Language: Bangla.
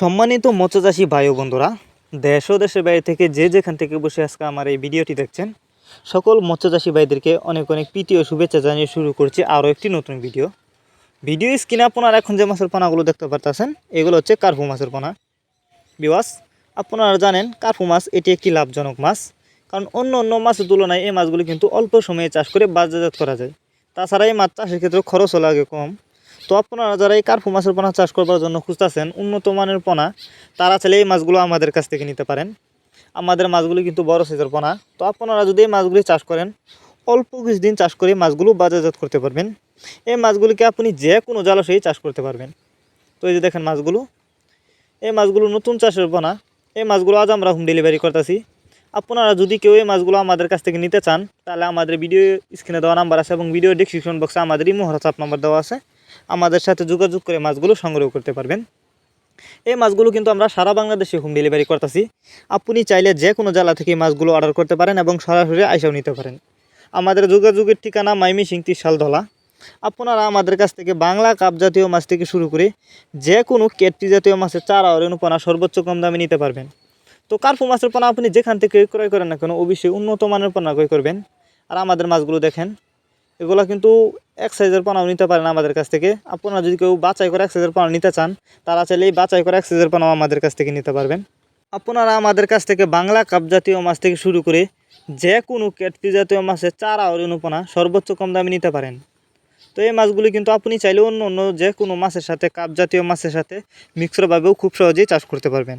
সম্মানিত মৎস্যচাষী ভাই ও বন্ধুরা, দেশ ও দেশের বাইরে থেকে যে যেখান থেকে বসে আজকে আমার এই ভিডিওটি দেখছেন, সকল মৎস্যচাষী ভাইদেরকে অনেক অনেক ও শুভেচ্ছা জানিয়ে শুরু করছি আরও একটি নতুন ভিডিও। ভিডিও স্ক্রিনে আপনারা এখন যে মাছের পোনাগুলো দেখতে পারতেছেন, এগুলো হচ্ছে কার্পু মাছের পোনা। বিওয়াস আপনারা জানেন কার্পু মাছ এটি একটি লাভজনক মাছ, কারণ অন্য অন্য মাছের তুলনায় এই মাছগুলি কিন্তু অল্প সময়ে চাষ করে বাজারজাত করা যায়। তাছাড়া এই মাছ চাষের ক্ষেত্রে খরচও লাগে কম। তো আপনারা যারা এই কার্পু মাছের পোনা চাষ করবার জন্য খুঁজতেছেন, উন্নত মানের পোনা, তারা চাইলে এই মাছগুলো আমাদের কাছ থেকে নিতে পারেন। আমাদের মাছগুলি কিন্তু বড় সাইজের পোনা। তো আপনারা যদি এই মাছগুলি চাষ করেন, অল্প কিছুদিন চাষ করে মাছগুলো বাজারজাত করতে পারবেন। এই মাছগুলিকে আপনি যে কোনো জলাশয়ে চাষ করতে পারবেন। তো এই যে দেখেন মাছগুলো। এই মাছগুলো নতুন চাষের পোনা। এই মাছগুলো আজ আমরা হোম ডেলিভারি করতেছি। আপনারা যদি কেউ এই মাছগুলো আমাদের কাছ থেকে নিতে চান, তাহলে আমাদের ভিডিও স্ক্রিনে দেওয়া নাম্বার আছে এবং ভিডিও ডিসক্রিপশন বক্সে আমাদের ইমো হোয়াটসঅ্যাপ নাম্বার দেওয়া আছে। আমাদের সাথে যোগাযোগ করে মাছগুলো সংগ্রহ করতে পারবেন। এই মাছগুলো কিন্তু আমরা সারা বাংলাদেশে হোম ডেলিভারি করতেছি। আপনি চাইলে যে কোনো জেলা থেকে মাছগুলো অর্ডার করতে পারেন এবং সরাসরি আইসাও নিতে পারেন। আমাদের যোগাযোগের ঠিকানা মাইমি সিং শালধলা আপনারা আমাদের কাছ থেকে বাংলা কাপ জাতীয় মাছ থেকে শুরু করে যে কোনো কেটটি জাতীয় মাছের চারা অরেণুপনা সর্বোচ্চ কম দামে নিতে পারবেন। তো কার্পু মাছের পোনা আপনি যেখান থেকে ক্রয় করেন না কেন, অবশ্যই উন্নত মানের পোনা ক্রয় করবেন। আর আমাদের মাছগুলো দেখেন এগুলো কিন্তু এক সাইজের পোনাও নিতে পারেন আমাদের কাছ থেকে। আপনারা যদি কেউ বাছাই করে এক সাইজের পোনা নিতে চান, তারা চাইলে এই বাছাই করে এক সাইজের পোনাও আমাদের কাছ থেকে নিতে পারবেন। আপনারা আমাদের কাছ থেকে বাংলা কাপ জাতীয় মাছ থেকে শুরু করে যে কোনো কেটপি জাতীয় মাছের চারা অরেণুপনা সর্বোচ্চ কম দামে নিতে পারেন। তো এই মাছগুলি কিন্তু আপনি চাইলে অন্য অন্য যে কোনো মাছের সাথে কাপ জাতীয় মাছের সাথে মিক্সরভাবেও খুব সহজেই চাষ করতে পারবেন।